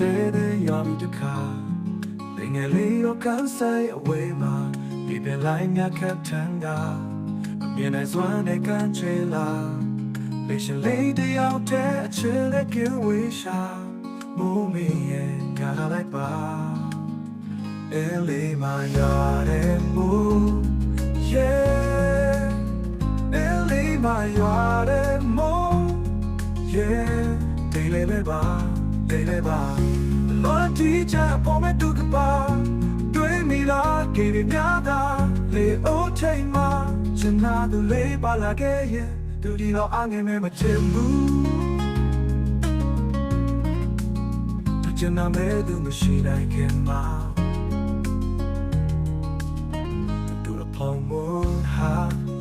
တဲ့တဲ့ရောက်ပြီးတခါငငယ်လေးတော့ကန်ဆိုင်အဝေးမှာဒီပင်လိုက်မြတ်ခတ်ထန်ကအမြင်နဲ့စွမ်းနဲ့ကန်ချေလာလေရှင်လေးတယောက်တည်းအချစ်နဲ့ကင်းဝေးရှာမူမီရဲ့ကြလာလိုက်ပါ Ellie my yard and move yeah Ellie my yard and move yeah ဒေးလေးပဲပါ ဒေးလေးပါလောတီချာပေါ်မဲ့ဒုက္ခပါတွေးမိလားကေရများတာလေအိုးထိန်မှာချင်နာသူလေးပါလာခဲ့ရဲ့သူဒီတော့အငယ်မဲ့မချင်ဘူးချင်နာမဲ့သူမရှိနိုင်ခင်မှာတူရဖောင်းမဟာ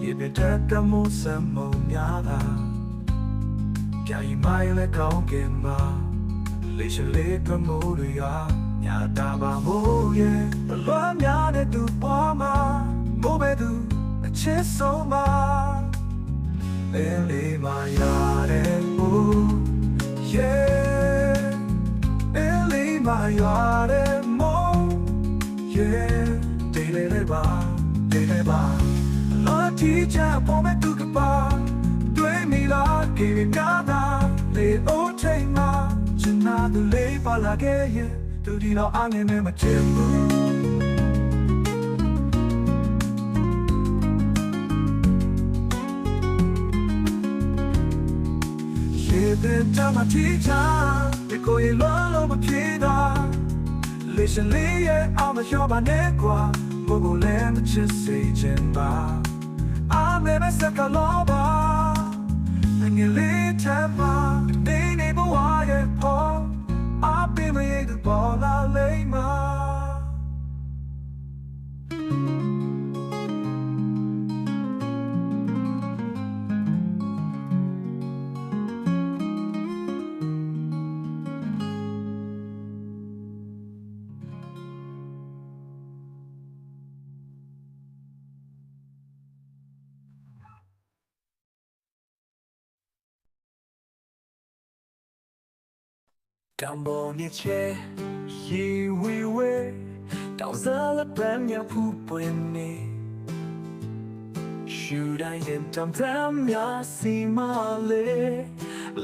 ရေပြတတ်တမိုးစမုံများတာပြာရီမိုင်လည်းကောင်းကင်မှာ လေးရှလေးကမိုးတွေကညာတာပါမိုးရဲ့ဘလွမ်းများတဲ့သူပေါ်မှာမိုးပဲသူအချစ်ဆုံးမှာလေလေးမရတဲ့မိုး yeah လေလေးမရတဲ့မိုး yeah ဒေးလေးလေးပါဒေးလေးပါလောတီချာပေါ်မဲ့သူကပါတွေးမိလားကေရကာတာလေအိုးထိန်မှာချင် နာသူလေးပါလာခဲ့ရဲ့သူဒီတော့အငယ်နဲ့မချင်ဘူးရေတဲ့တမတီချာဒီကိုရေလောလောမပြေတာလေရှင်လေးရဲ့အောင်မလျှော့ပါနဲ့ကွာဘို့ကိုလည်းမချစ်စေချင်ပါအာမေမစကလောပါငယ်လေးချမ်းပါ နေနေဘဝရဲ့ပေါ်အပင်မရဲ့ပေါ်လာလိ တောင်ပေါ်မြစ်ချဲရေဝေဝေတောင်စားလက်ပန်းမြောက်ဖူးပွင့်နေ ရှူတိုင်းရင်တမ်တမ်များစီမလေး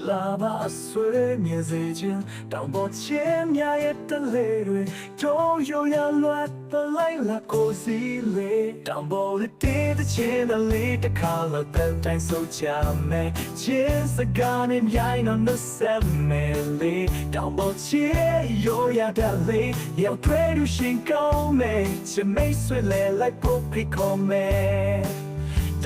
လာပါဆွေမြဲစေခြင်းတောင်ပေါ်ချင်းများရဲ့တလေးတွေတုံးရိုးရလွတ်ပလိုက်လာကိုစီလေးတောင်ပေါ်လေးတေးတဲ့ချင်းတဲ့လေးတစ်ခါလောက်တဲ့တိုင်းဆိုချမယ်ချင်းစကားနဲ့မြိုင်းတော့နှဆက်မယ်လေး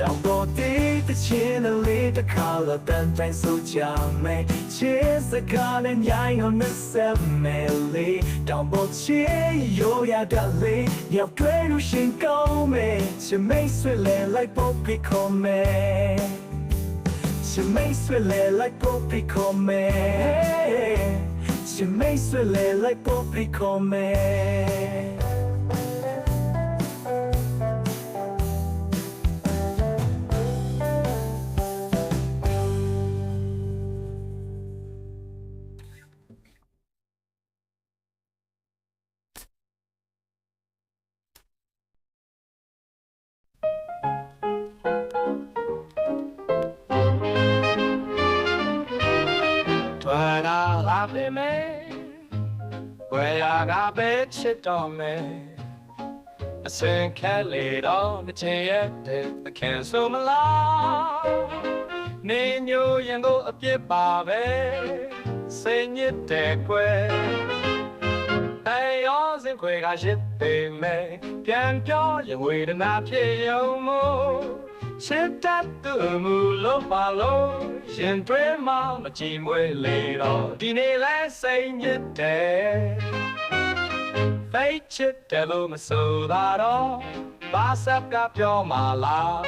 တောင်ပေါ်ချင်းရိုးရတဲ့လေးရောက်ထွေးလို့ရှင်ကောင်းမယ်ချစ်မိတ်ဆွေလဲလိုက်ဖို့ဖိခေါ်မယ်တောင်ပေါ်တေးတချင်းလေးတစ်ခါတော့တန်တိုင်းဆိုကြမယ်ချစ်စကားနဲ့ညိုင်းအောင်နဲ့ဆက်မယ်လေတောင်ပေါ်ချစ်ရိုးရတဲ့လေရောက်တွေ့လို့ရှင်ကောင်းမယ်ချစ်မိတ်ဆွေလဲလိုက်ဖို့ဖိခေါ်မယ်ချစ်မိတ်ဆွေလဲလိုက်ဖို့ဖိခေါ်မယ်ချစ်မိတ်ဆွေလဲလိုက်ဖို့ဖိခေါ်မယ် ချစ်တော်မယ်အစင်ခဲလေတော့မချင်ရတဲ့အခင်ဆိုမလားနေညိုရင်ကိုအပြစ်ပါပဲစိတ်ညစ်တဲ့ကွယ်အဲရောစင်ခွေကရှစ်ပေမဲ့ပြန်ပြောရင်ဝေဒနာဖြစ်ရုံမို့စစ်တပ်သူမူလို့ပါလို့ရှင်တွဲမှမကြည်မွေးလေတော့ဒီနေ့လဲစိတ်ညစ်တယ် ဖိတ်ချစ်တယ်လို့မဆိုတာတော့ဘာစပ်ကပြောမှလား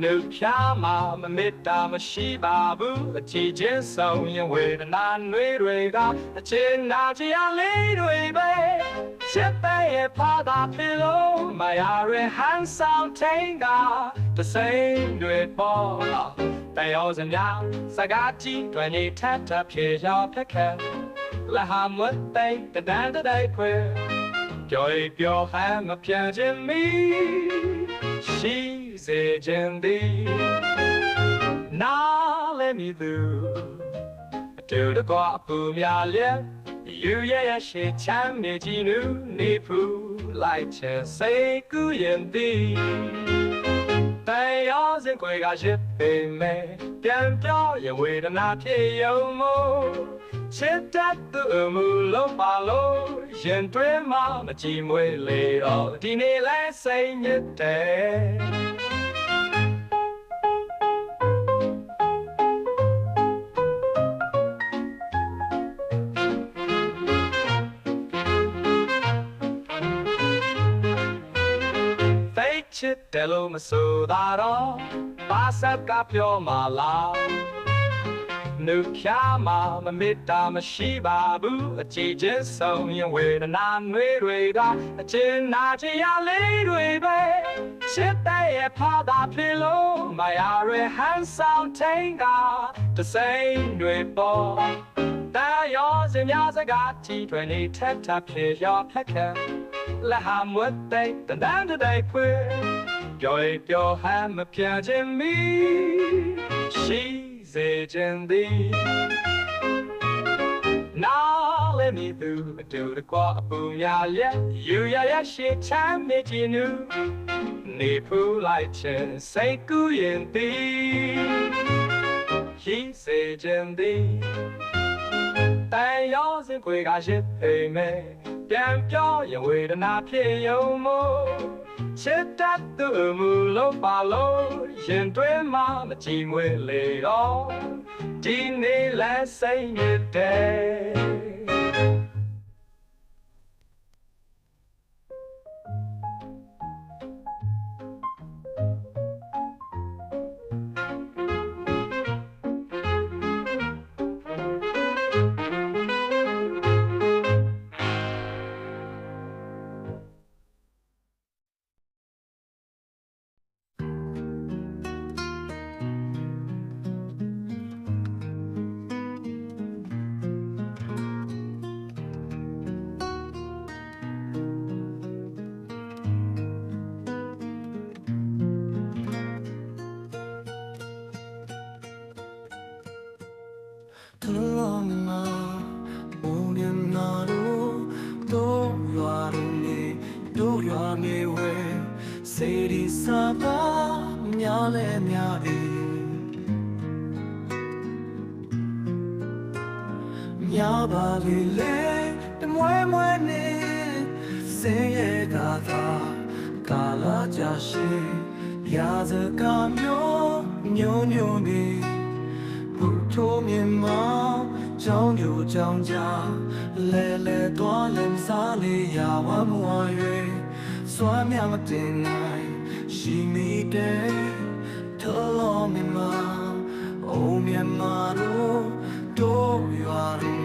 နှုတ်ဖြားမှာမမေတ္တာမရှိပါဘူးအချီချင်းဆုံးရင်ဝေဒနာနှွေးတွေကအချင်းနာချရလေးတွေပဲချစ်ပဲရဲ့ဖာသာဖြစ်လို့မရရဟန်ဆောင်ထိန်ကတစိမ့်တွေပေါ်လာတယောစံများစကားကြီးတွင်နေထပ်ထပ်ဖြေချော်ဖက်ခဲလက်ဟာမသိတဒန်းတိုက်ခွဲပြောရပြောဟမ်းမပြန်ခြင်းမီရှိစေခြ င်းသည်နားလည်းမည်သူတူတကွာပူများလျက်ယူရရရှိချမ်းမြေကြီးနူနေဖူလိုက်ချင်စိတ်ကူးရင်သည်တရားစင်ခွေကရှိပေမဲ့ပြန်ပြောရင်ဝေဒနာဖြစ်ယုံမို့ချစ်တတ်သူ မူလုံးပါလို့ရင်တွင်းမှာမကြည်မွေးလေတော့ဒီနေ့လဲ နုချာမမမေတ္တာမရှိပါဘူးအကြည့်ချင်းဆုံးရင်ဝေဒနာနှွေးတွေကအချင်းနာချင်ရလေးတွေပဲချစ်တဲ့ရဲ့ဖာသာဖြစ်လို့မရရဟန်ဆောင်ထိန်ကတစိမ့်တွေပေါ်တာရောစင်များစကားတီတွေနေထက်ထပ်ဖြစ်ရောဖက်ခဲလက်ဟာမွတ်တဲ့တန်တန်တဲ့ဖွေပြောရပြောဟမ်းမပြခြင်းမီရှိ စေခြင်းသည်နားလည်းမီသူအတူတကွာအပူများလက်ယူရရရှိချမ်းမြေကြီးနူနေဖူလိုက်ခြင်းစိတ်ကူးရင်သည်ရှိစေခြင်းသည် တန်ရောစင်ခွေကရှိပေမဲ့ပြန်ပြောရင်ဝေဒနာဖြစ်ယုံမို့ချစ်တတ်သူမူလို့ပါလို့ရင်တွင်းမှာမကြည်မွေးလေတော့ဒီနေ့လဲစိတ်ညစ်တ 要把你泪的妹妹你，心夜打他，打拉加西，压着卡缪妞妞你，不脱面貌，叫牛叫家，来来多林萨里亚瓦木瓦月，算命的爱，是你的，特罗密码，欧面马路都有阿里。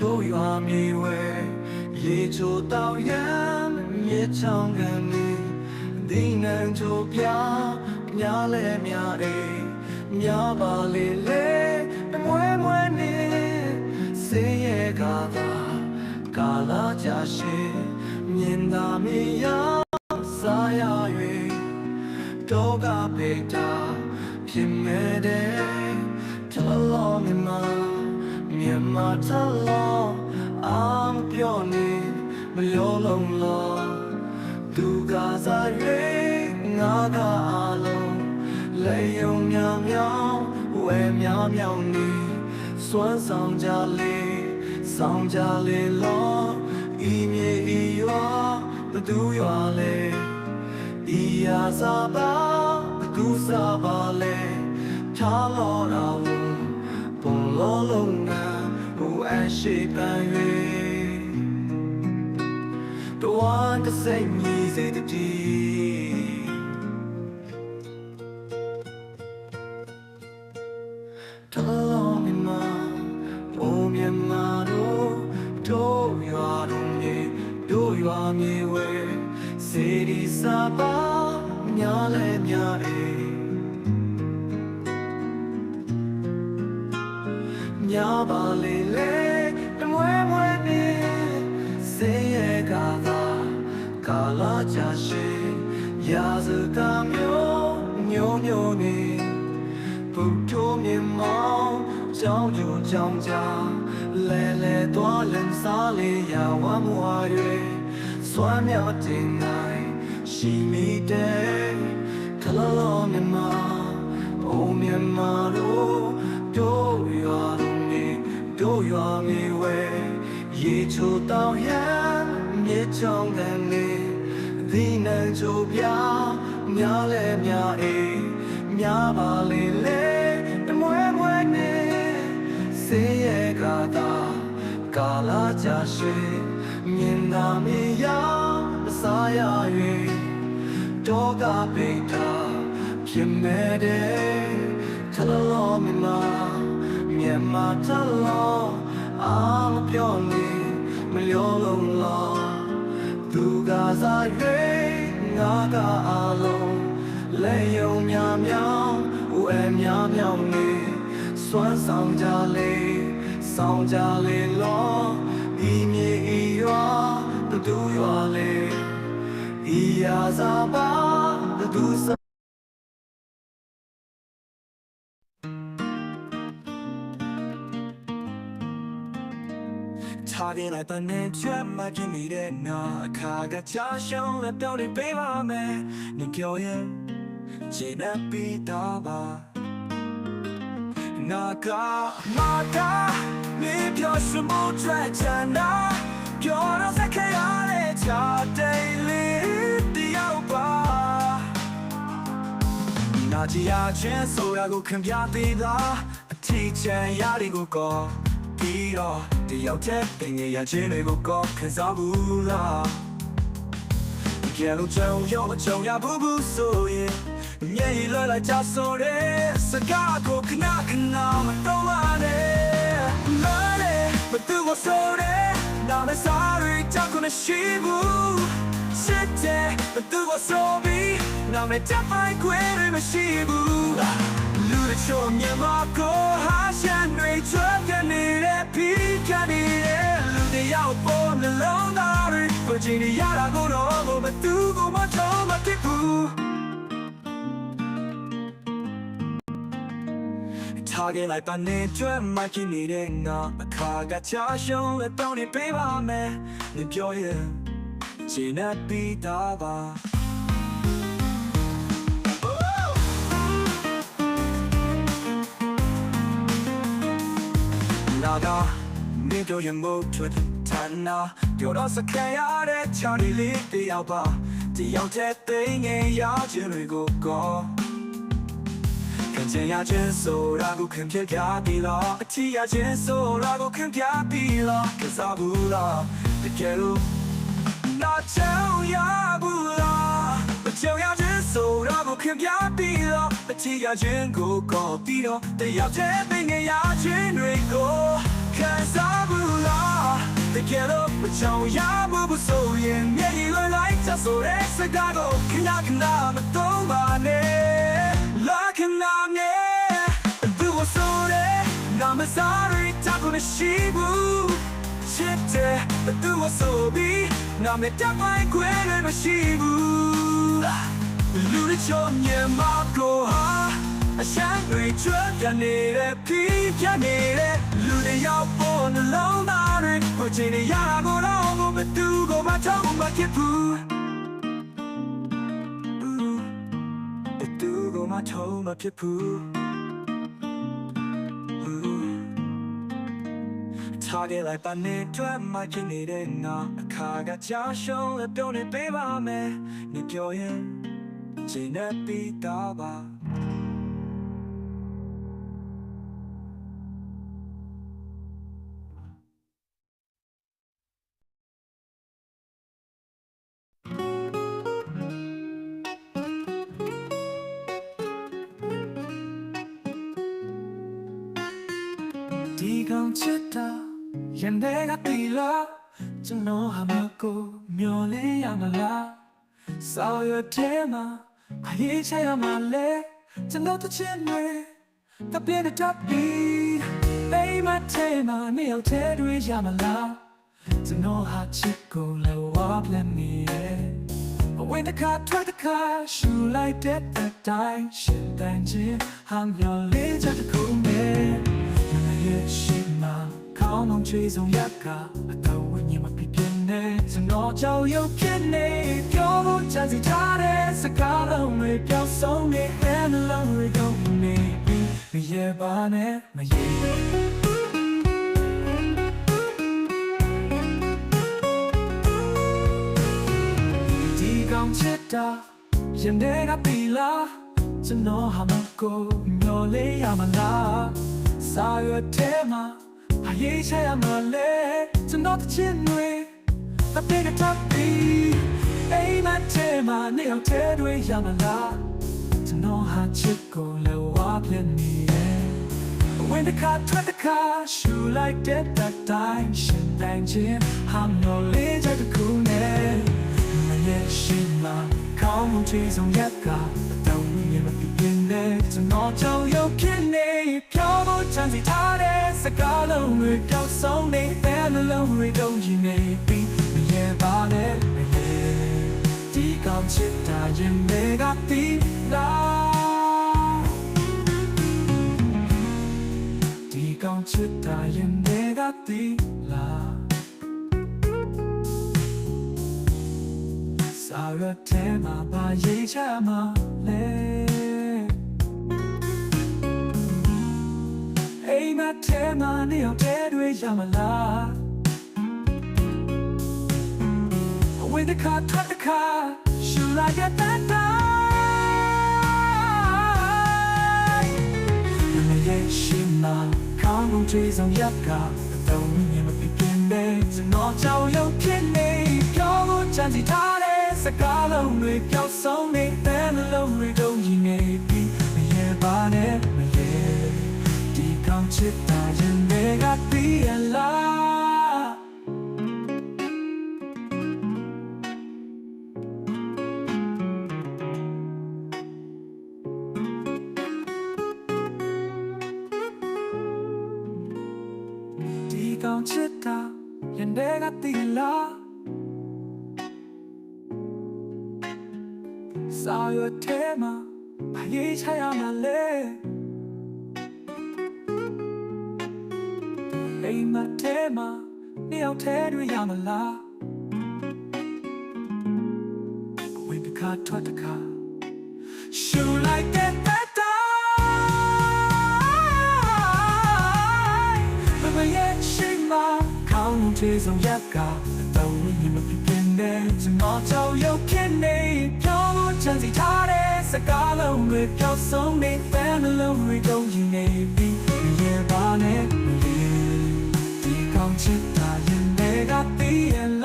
တို့တို့ရွာရင်းငယ်တို့ရွာမြေဝဲရေချိုတောင်ရမ်းမြေချောင်းကနေဒီနန်ချိုပြများလဲများတယ်များပါလေလေတမွဲမွဲနေစေရဲ့ကသာကာလာကြရှိမြင်သာမီယာစားရ၍တော့ကပေတာဖြစ်မဲ့တဲ့ထလောမြ မမြမထလောအာမပြောနေမလို့လုံးလောသူကစား၍ငါကအလုံးလေယုံမြောင်မြောင်ဝဲမြောင်မြောင်နေစွမ်းဆောင်ကြလေဆောင်ကြလေလောဤမြေဤရွာဘသူရွာလေဤရာစာပါဘသူစာပါလေထားလောတာဝပုံလောလုံးနာဟိုအ ရှိပန်၍တော်ကစိတ်မြည်စေတည်းထလောင်းမြမဘုံမြမတို့တို့ရွာတို့မြေတို့ရွာမြေဝဲစေဒီစာပါ င်းကြောင်းကြိုကြောင်းကြလဲလဲသွားလန်စားလေးရဝမ်းမွာ၍စွမ်းမြောက်တင်နိုင်ရှိမိတဲ့ခလလောမြမအိုမြမတို့တို့ရွာလုံးနေတို့ရွာမြေဝဲရေချိုတောင်းရန်မြေချောင်းတဲ့နေဒီ ရွှေမြင်သာမြေရောက်အစားရ၍တော့ကပိတ်တာဖြစ်မဲ့တဲ့ထလလောမြမမြန်မာထလောအားမပြောနေမလျောလုံးလောသူကစား၍ငါကအားလုံးလဲယုံများများဦးအများများနေစွမ်းဆောင်ကြလေဆောင်ကြလေလော ဒီမြေဤရွာတူရွာလေဤရာစားပါတူစထားရင်လိုက်တဲ့နေချက်မှကျင်နေတဲ့နာအခါကချာရှုံးလက်ပြောင်းနေပေးပါမယ်နေပြောရင် ခြေနဲ့ပြီးတော့ပါနာကမာတာနေပြောစမို့ထွက်ချင်တာပြောတော့စခဲရတဲ့ချာတိတ်လေးတယောက်ပါနာကြည်ရချင်းဆိုရကိုခင်ပြသေးတာအထီးချန်ရတွေကိုကောပြီးတော့တယောက်တည်းပင်ရချင်းတွေကိုကောခံစားဘူးလားကြဲလို့ကြောင်ရောမကြောင်ရဘူးဘူးဆိုရင်မြေကြီးလွှဲလိုက်ကြဆိုတဲ့စကားကိုခဏခဏမတော့ပါနဲ့မနဲ့ မတူကိုဆိုတဲ့နာမစားရကြောက်ကိုရှိဘူးစစ်တဲ့မတူကိုဆိုပြီးနာမတပိုင်ခွဲရမရှိဘူးလူတွေချိုမြင်မကိုဟာရှန်တွေချွတ်နေတဲ့ပြီးနေတဲ့လူတွေရောက်ပေါ်နှလုံးသားတွေကိုကြည့်နေရတာကိုတော့မတူကိုမချောမတိဘူး ထားခဲ့လိုက်ပါနေကျွမ်းမကြည့်နေတဲ့ငါအခါကချာရှုံးလက်တောင်းနေပေးပါမယ်နေပြောရင်ခြေနဲ့ပြီးသားပါနာဂာနေတို့ရမို့ထွက်ထန်နာပြောတော့စခံရတဲ့ချာလီလေးတယောက်ပါတယောက်တည်းသိငယ်ရခြင်းတွေကိုကော ခံချင်ရခြင်းဆိုတာကိုခင်ပြပြပြီးတော့အချီရခြင်းဆိုတာကိုခင်ပြပြီးတော့ကစားဘူးလားတကယ်လို့နာချောင်းရဘူးလားမချောင်းရခြင်းဆိုတာကိုခင်ပြပြီးတော့အချီရခြင်းကိုကောပြီးတော့တယောက်တည်းသိငယ်ရခြင်းတွေကိုခံစားဘူးလားတကယ်လို့မချောင်းရဘူးဆိုရင်မြေကြီးလွှဲလိုက်ချဆိုတဲ့စကားကိုခဏခဏမတော့ပါနဲ့ Like an army, do what's on it. I'm sorry, talk on the sheep. Shit, do what's so be. Now me tap my queen and my sheep. Lulu chom ye mako ha. A shine great truck, I need a peep, I need it. Lulu yao on the long night. Virginia, I go long, but do go my tongue, my kid poo. ဘ ထုံးမဖြစ်ဘူးထားခဲ့လိုက်ပါနဲ့တွေ့မှချင်နေတဲ့ငါအခါကကြာရှုံးလက်ပြုံးနေပေးပါမယ်နေပြောရင်ချိန်နဲ့ပြီးတော့ပါ လာကျွန်တော်ဟာမကိုမျောလဲရမလားစောရတဲ့မှာအရေးချရမှာလဲကျွန်တော်တစ်ချက်တွေတပြည့်တဲ့ပြီးအိမ်မထဲမှာနေအောင်ထဲတွေရမလားကျွန်တော်ဟာချစ်ကိုလည်းဝါပလက်နေရဲ့ဝင်းတခါထွက်တခါရှူလိုက်တဲ့တိုင်းရှင်တန်ချင်းဟမ်းမျောလေးချက်တစ်ခုနဲ့ငါရဲ့ရှိမှ ခေါင်းလုံးချွေးဆုံးရက်ကအတော်ဝိညာဉ်မပြပြနေစနောကြောင်ရုပ်ဖြစ်နေပြောဖို့ချမ်းစီထားတဲ့စကားလုံးတွေပြောင်းဆုံးနေတဲ့နှလုံးတွေကုန်နေပြီးမရေပါနဲ့မရေဒီကောင်ချစ်တာရင်ထဲကပြီလားကျွန်တော်ဟာမကိုမျောလေးရမလားစာရွက်ထဲမှာ အရေးချရမလဲကျွန်တော်တစ်ချစ်တွေတပိကတပ်ပြီးအိမ်မထဲမှာနေအောင်ထဲတွေရမလားကျွန်တော်ဟာချစ်ကိုလည်းဝါပြနေရဲ့ When the car tried the car, shoe like that that time, shin bang chin, I'm no later to cool net. My yet she ma, come on trees on yet car, don't we never begin there. So not tell you can name, pure boat chance it hard as a gallow with your song, they fell alone, we don't you may be. Me yeah, about it, me yeah. Deep on chit, I am mega deep now. ဒီကောင်ချစ်တာရင်တွေကတီးလားစာရထဲမှာပါရေးချမှာလဲ အိမ်မထဲမှာနေအောင်တဲတွေရမလား When the car cut the car, should I get that time? မရဲ့ရှိမှခေါင်းလုံးချွေးဆောင်ရက်ကတော့မြင်မပြပြင်းပဲကျွန်တော်ကြောက်ရွံ့ဖြစ်နေပြောလို့ချမ်းစီထားတဲ့စကားလုံးတွေပျောက်ဆုံးနေတဲ့ ကောင်ချစ်တာရင် ထဲမှာနေအောင်ထဲတွေရမလားဝိပကထွက်တခါ Shoot like that that die မမရဲ့ရှိမှခေါင်းလုံးချေဆုံးရက်ကတော့မြင်မပြပြနဲ့ကျွန်တော်ကြောက်ရွံ့ဖြစ်နေပြောလို့ချမ်းစီထားတဲ့စကားလုံးတွေပြောဆုံးနေဖန်လုံးတွေတုံးရင်နေပြီးရေပါနဲ့ တွေကတ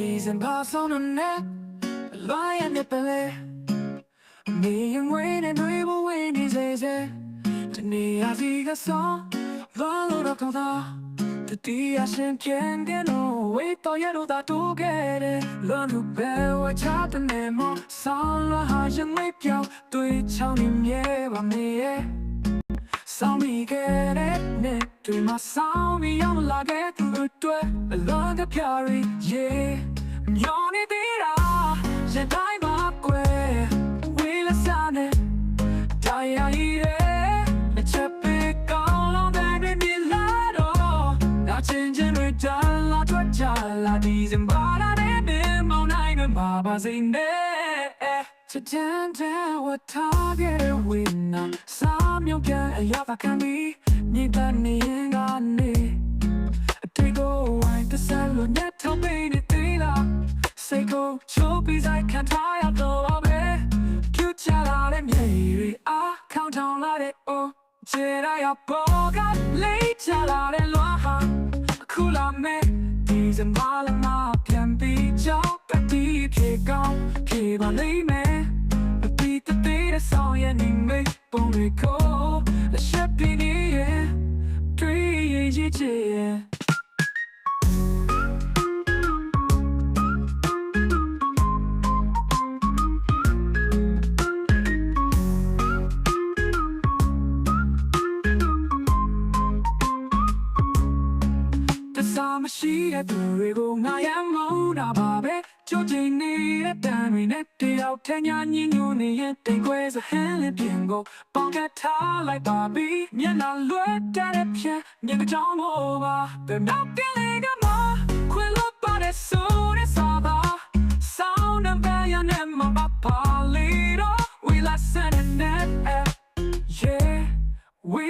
ည်ရ Vaya de pele Me en buena nuevo en mis veces Tenía diga so Valor a toda De ti a se entiende no Wito ya no da tu quere Lo no veo a ya tenemos Son la haya me piao Tu y chao ni mieva me eh Sao mi quere ne Tu ma sao mi yo la que tu tu Lo que piari yeah ညောင်းနေသေးတာ ရတိုင်းမှာကွယ်ဝေးလစားနေတရားရည်ရဲ့အချက်ပေးကောင်းလုံးတဲ့တွေမြင်လာတော့နာချင်ချင်တွေတန်လာတွေ့ကြလာဒီစင်ဘာလာတဲ့ဘယ်မောင်နိုင်မှာပါစေနဲ့ To turn down what target winner Some you get a yaba can be Need that need got need Take away the salad net to be the dealer Say go show peace I can't try out the lobby Cute chat out and maybe I count down like it oh Jedi up boga late chat out and loha Cool on me These and all of my can be joke But the kick on keep on leave me Repeat the beat of song yeah need me ပုံတွေကိုလက်ချက်ပြနေရဲ့တွေ့ရင်ရည်ချစ်ရဲ့ တစားမရှိတဲ့သူတွေကိုငါရမုန်းတာပါပဲကြိုတင်နေတဲ့တန်တွေနဲ့တယောက်ထညာညင်ညွနေရဲ့တိတ်ခွဲစဟန်လေးပြင်ကိုပေါင်ကထားလိုက်ပါပြီမျက်နှာလွှဲတဲ့ဖြန်ညင်ကြောင်မောပါဘယ်တော့ပြလေကမခွေလို့ပါတဲ့ဆိုတဲ့စားပါ Sound and bell and my papa little we listen and that yeah we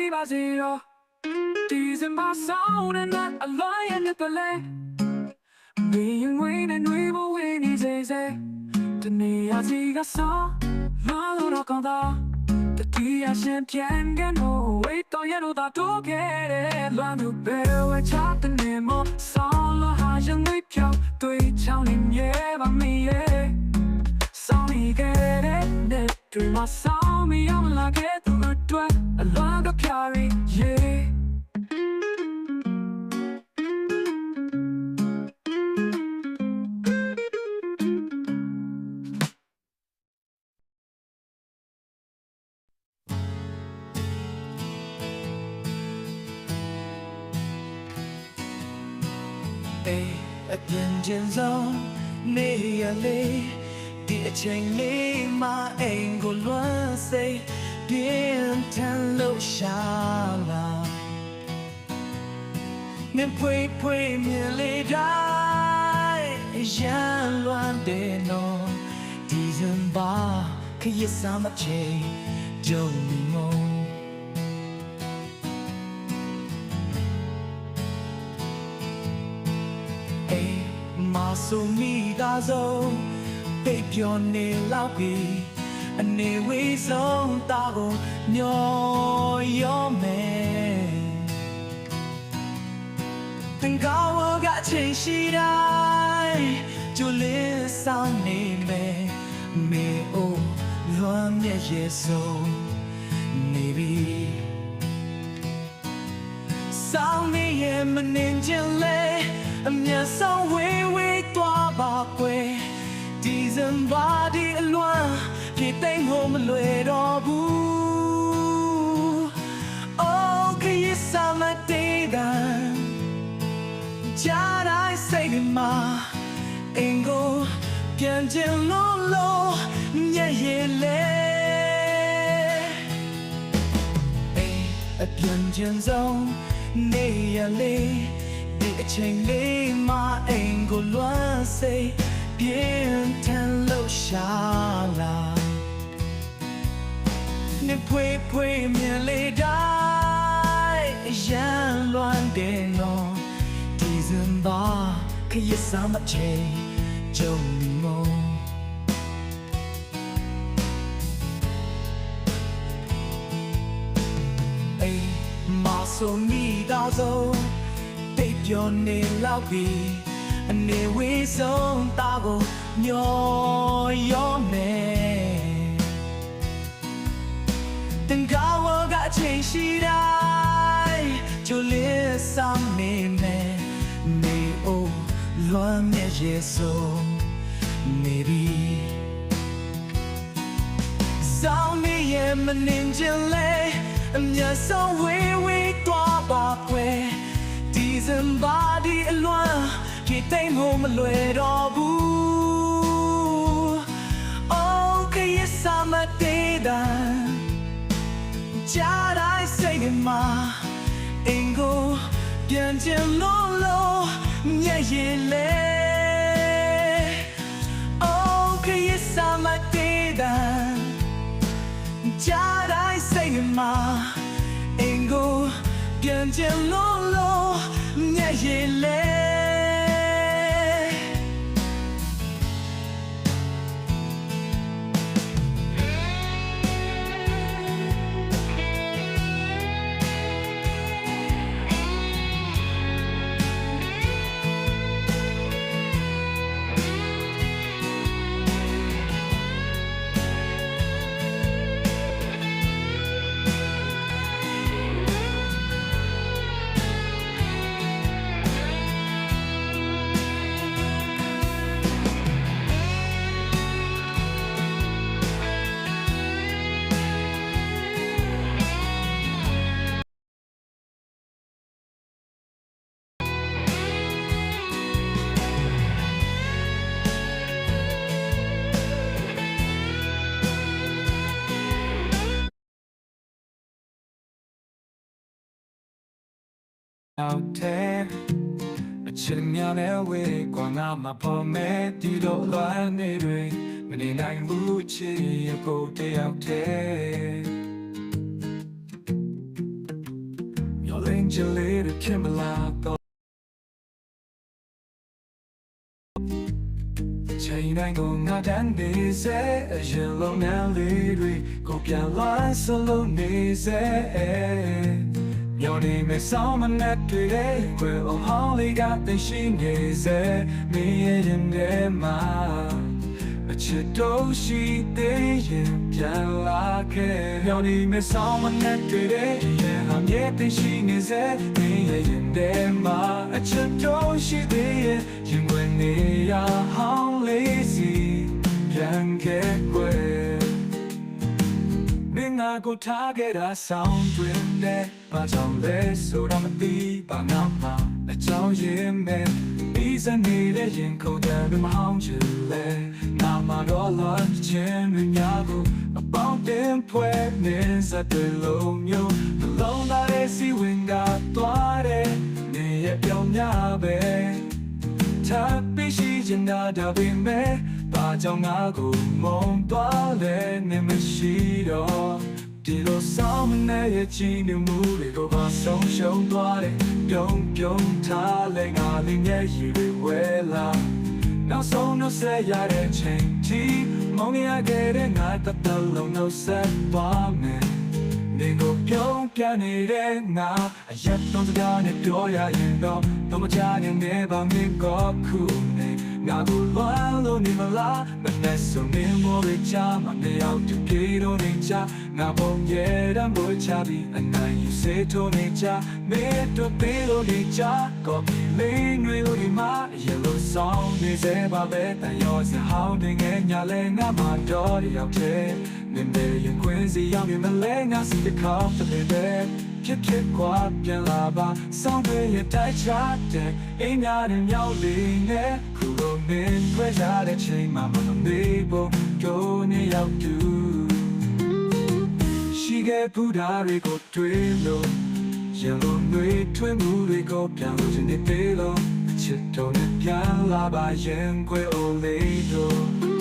was zero December sound and not a lion at the lake Being waiting we will win is easy The near ziga saw Malo no conda The tia shen pian gan ho Wait to yellow da to get it Lan to bear we chop the nemo Sound lo ha yang we pyo Tui chao lim ye ba mi ye Sound me get it Net Dream my sound me I'm like it to a dwell A lot of carry yeah အေး လေဒီအချိန်လေးမှာအိမ်ကိုလွမ်းစိတ်ပြင်းထန်လို့ရှာလာမင်းဖွေးဖွေးမြင်လေတိုင်းရန်လွမ်းတဲ့နော်ဒီဇင်ဘာခရစ်စမ်းမချေဂျုံ မဆိုမိသားဆုံးပိတ်ပြောနေလောက်ပြီအနေဝေးဆုံးတာကိုညောရောမယ်တင်ကောင်းကချိန်ရှိတိုင်းကျူလင်းဆောင်နေမယ်မေအိုလွမ်းမြတ်ရဲ့ဆုံးနေပြီစောင်းနေရဲ့မနှင်ချင်လေ အမျက်ဆုံးဝေးဝေးသွားပါကွယ်ဒီဇင်ဘာဒီအလွမ်းပြေးသိမ်းဖို့မလွယ်တော့ဘူး Oh ခရစ်စမတေးကံကြားတိုင်းစိတ်တွေမှာအင်ကိုပြ အေးအပြင်းကျင်ဆုံးနေရလေဒီအချိန်လေးမှာအိမ်ကိုလွမ်းစိတ်ပြင်းထန်လို့ရှာလာနေဖွေးဖွေးမြင်လေတိုင်းရန်လွမ်းတဲ့နော်ဒီဇင်ဘာခရစ်စမ်းမချေဂျုံမုံအေးမဆိုမိသားဆုံး တိတ်ပြောနေလောက်ပြီအနေဝေးဆုံးတာကိုညောရောမယ်တင်ကားဝကအချိန်ရှိတိုင်းကျိုလေးဆောင်နေမယ်နေအိုလွမ်းမြတ်ရဲ့ဆုံးနေပြီစောင်းနေရဲ့မနှင်ချင်လေအမျက်ဆုံးဝေးဝေးသွားပါကွယ် ဒီဇင်ဘာဒီအလွမ်းပြေးသိမ်းဖို့မလွယ်တော့ဘူး Oh ခရစ်စမတေးတန်ကြားတိုင်းစိတ်နဲ့မှာအင်ကိုပြန်ကျင်လို့လို့မျက်ရည်လဲ Oh ခရစ်စမတေးတန်ကြားတိုင်းစိတ်မှာအင်ကိုပြန်ကျင်လို့လို့ မျက်ရည်လဲ out there အချစ်များနဲ့ဝေးကွာငါမပေါ်မဲ့ဒီလိုလွမ်းနေတွေမနေနိုင်ဘူးချစ်ရကိုတယောက်တည်းမျောလင်းချလေးတွေခင်မလာတော့ချိန်တိုင်းကိုငါတန်းနေစေအရင်လုံးနဲ့လေးတွေကိုပြန်လာစလုံးနေစေမျောနေမဲ့ဆောင်းမနဲ့တွေ့တဲ့ဝယ်အောင်ဟောင်းလေးကသိရှိနေစေ မင်းရဲ့ရင်ထဲမှာအချစ်တော့ရှိသေးရင်ပြန်လာခဲ့မျောနေမဲ့ဆောင်းမနဲ့တွေ့တဲ့ရင်ဟာမြေသိရှိနေစေမင်းရဲ့ရင် နေရဟောင်းလေးစီပြန်ခဲ့ွယ်မင်းငါကိုထားခဲ့တာဆောင်းတွင်နဲ့ဘာကြောင့်လဲဆိုတာမသိပါငါမှအကြောင်းရင်းမဲ့ပြီးစနေတဲ့ရင်ခုန်တဲ့မဟောင်းချင်လဲငါမှတော့လာခြင်းမများဘူးအပေါင်းတင်ဖွဲ့နေစတဲ့လုံးမျိုးနှလုံးသားရဲ့စီဝင်ကသွားတဲ့နေရပြောင်းများပဲထပ်ပြီးရှိချင်တာဒါပေမဲ့ ဘာကြောင့်ငါကိုမုန်းသွားလဲနေမရှိတော့ဒီလိုဆောင်မနေရဲ့ချီးနှမှုတွေကိုပါဆုံးရှုံးသွားတယ်ပြုံးပြုံးထားလဲငါလေးရဲ့ရည်တွေဝဲလာနောက်ဆုံးတော့ဆက်ရတဲ့ချိန်တီမုန်းရခဲ့တဲ့ငါတပ်တလုံးနှုတ်ဆက်သွားမယ်နေကိုပြုံးပြနေတဲ့ငါအရက်တော့စကားနဲ့ပြောရရင်တော့တော့မချနိုင်နေပါမင်းကခုနေ ငါကိုလွမ်းလို့နေမလားမနဲ့ဆိုနေမောရချာမနေအောင်တူပြေတော့နေချာငါပုံရဲ့တမ်းပေါ်ချပြီးအနိုင်ယူစေတော့နေချာမေတော့ပေးလို့နေချာကော်ပီလေးတွေလို့ဒီမှာရလို့ဆောင်နေစေပါပဲတန်ရောစဟောင်းတင်ငယ်ညာလဲငါမတော်ရရောက်တဲ့နင်တဲ့ရင်ခွင်းစီရောက်ရင်မလဲငါစီတခေါက်တဲ့တဲ့ဖြစ်ဖြစ်ကွာပြန်လာပါစောင်းတွေရတိုက်ချတဲ့အင်းများနဲ့မြောက်လေးနဲ့ ခုလိုမင်းခွဲကြတဲ့ချိန်မှာမမေးဖို့ကြိုးနေရောက်တူရှိခဲ့ပူဓာတွေကိုတွေ့လို့ရလိုနှွေးထွေးမှုတွေကိုပြန်လို့ခြင်းနေသေးလို့အချစ်တော်နဲ့ပြန်လာပါရင်ခွဲအိုလေးတို့